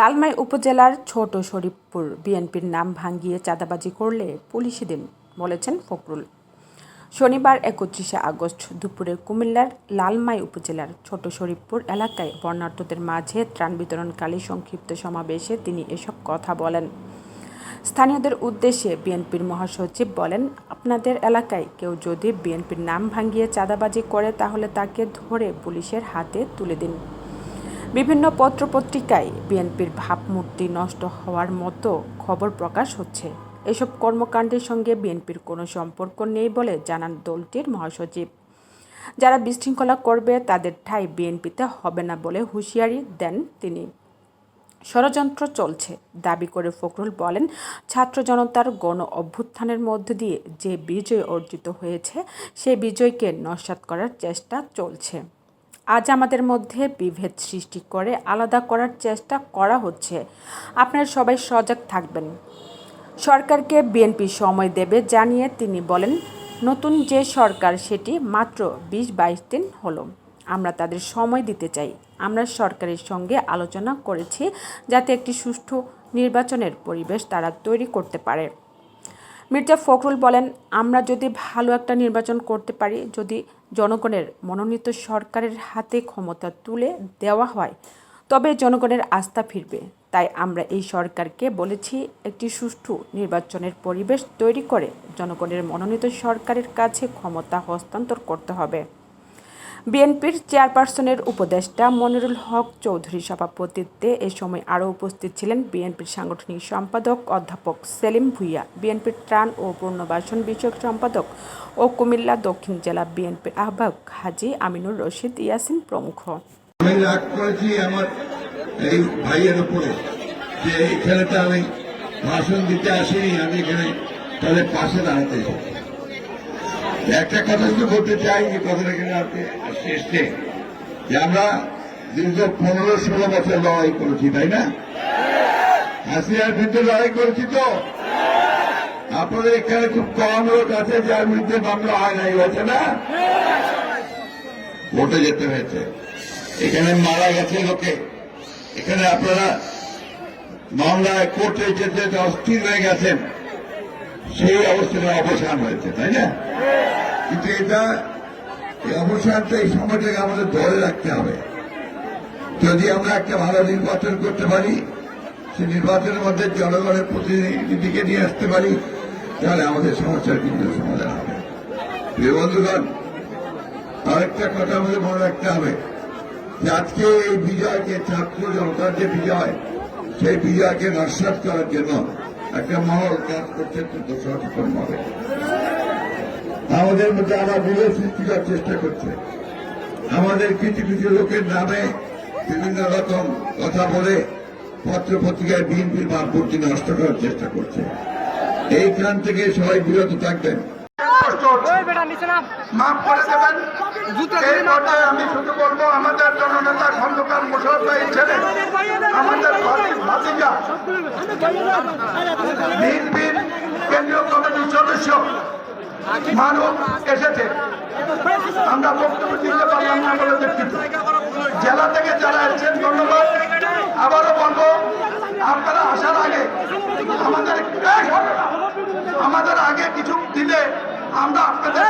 লালমাই উপজেলার ছোট শরীফপুর বিএনপির নাম ভাঙ্গিয়ে চাঁদাবাজি করলে পুলিশে দিন বলেছেন ফখরুল। শনিবার একত্রিশে আগস্ট দুপুরে কুমিল্লার লালমাই উপজেলার ছোট শরীফপুর এলাকায় বর্ণাঢ্যদের মাঝে ত্রাণ বিতরণকালে সংক্ষিপ্ত সমাবেশে তিনি এসব কথা বলেন। স্থানীয়দের উদ্দেশ্যে বিএনপির মহাসচিব বলেন, আপনাদের এলাকায় কেউ যদি বিএনপির নাম ভাঙ্গিয়ে চাঁদাবাজি করে তাহলে তাকে ধরে পুলিশের হাতে তুলে দিন। বিভিন্ন পত্রপত্রিকায় বিএনপির ভাবমূর্তি নষ্ট হওয়ার মতো খবর প্রকাশ হচ্ছে। এসব কর্মকাণ্ডের সঙ্গে বিএনপির কোনো সম্পর্ক নেই বলে জানান দলটির মহাসচিব। যারা বিশৃঙ্খলা করবে তাদের ঠাঁই বিএনপিতে হবে না বলে হুঁশিয়ারি দেন তিনি। ষড়যন্ত্র চলছে, দাবি করে ফখরুল বলেন, ছাত্র জনতার গণ অভ্যুত্থানের মধ্য দিয়ে যে বিজয় অর্জিত হয়েছে সেই বিজয়কে নস্যাৎ করার চেষ্টা চলছে। আজ আমাদের মধ্যে বিভেদ সৃষ্টি করে আলাদা করার চেষ্টা করা হচ্ছে। আপনারা সবাই সজাগ থাকবেন। সরকারকে বিএনপি সময় দেবে জানিয়ে তিনি বলেন, নতুন যে সরকার, সেটি মাত্র বিশ বাইশ দিন হলো। আমরা তাদের সময় দিতে চাই। আমরা সরকারের সঙ্গে আলোচনা করেছি যাতে একটি সুষ্ঠু নির্বাচনের পরিবেশ তারা তৈরি করতে পারে। মির্জা ফখরুল বলেন, আমরা যদি ভালো একটা নির্বাচন করতে পারি, যদি জনগণের মনোনীত সরকারের হাতে ক্ষমতা তুলে দেওয়া হয়, তবে জনগণের আস্থা ফিরবে। তাই আমরা এই সরকারকে বলেছি, একটি সুষ্ঠু নির্বাচনের পরিবেশ তৈরি করে জনগণের মনোনীত সরকারের কাছে ক্ষমতা হস্তান্তর করতে হবে। বিএনপির চেয়ারপারসনের উপদেষ্টা মনিরুল হক চৌধুরী সভাপতিত্বে এ সময় আরও উপস্থিত ছিলেন বিএনপির সাংগঠনিক সম্পাদক অধ্যাপক সেলিম ভুইয়া, বিএনপির ত্রাণ ও পুনর্বাসন বিষয়ক সম্পাদক ও কুমিল্লা দক্ষিণ জেলা বিএনপির আহ্বায়ক হাজি আমিনুর রশিদ ইয়াসিন প্রমুখ। আমি রাগ করেছি আমার এই ভাইয়ের উপরে যে আমি ভাষণ দিতে আসিনি, আমি এখানে তাদের পাশে দাঁড়াতে একটা কথা শুধু বলতে চাই যে কথাটা এখানে আপনি শেষে যে আমরা দীর্ঘ পনেরো, ষোলো বছর লড়াই করেছি, তাই না? হাসিনার বিরুদ্ধে লড়াই করেছি তো? আপনাদের এখানে খুব কম লোক আছে যার বিরুদ্ধে মামলা হয় নাই, হয়েছে না? ভোটে যেতে হয়েছে। এখানে মারা গেছে লোকে। এখানে আপনারা মামলায় কোর্টে যেতে অস্থির হয়ে গেছেন। সেই অবস্থাটা অবসান হয়েছে, তাই না? কিন্তু এটা, এই অবসানটা এই সময়টাকে আমাদের ধরে রাখতে হবে। যদি আমরা একটা ভালো নির্বাচন করতে পারি, সেই নির্বাচনের মধ্যে জনগণের প্রতিনিধিকে নিয়ে আসতে পারি, তাহলে আমাদের সমস্যার কিন্তু সমাধান হবে। প্রিয় বন্ধুগণ, আরেকটা কথা আমাদের মনে রাখতে হবে যে আজকে এই বিজয়কে ছাত্র জনতার যে বিজয়, সেই বিজয়কে নস্বাত করার জন্য একটা মহল কাজ করছে সচেতন ভাবে আমাদের মধ্যে আবার বিরোধ সৃষ্টি করার চেষ্টা করছে। আমাদের কিছু কিছু লোকের নামে বিভিন্ন রকম কথা বলে পত্র পত্রিকায় বিএনপির ভাবমূর্তি নষ্ট করার চেষ্টা করছে। এইখান থেকে সবাই বিরত থাকবেন। ওই বেটা নিচে নাম। মাফ করে দেবেন। আমি শুধু বলব আমাদের জননেতা খন্দকার মোশারফ ভাই ছেলে আমাদের ভাতিজা। বিএনপির কেন্দ্রীয় কমিটির সদস্য মানব এসেছে। আমরা বক্তব্য দিতে পারলাম না বলে দুঃখিত। জেলা থেকে যারা এসেছেন ধন্যবাদ। আবারও বলব আপনারা আসার আগে আমাদের আমাদের আগে কিছু দিলে আমরা আপনাদের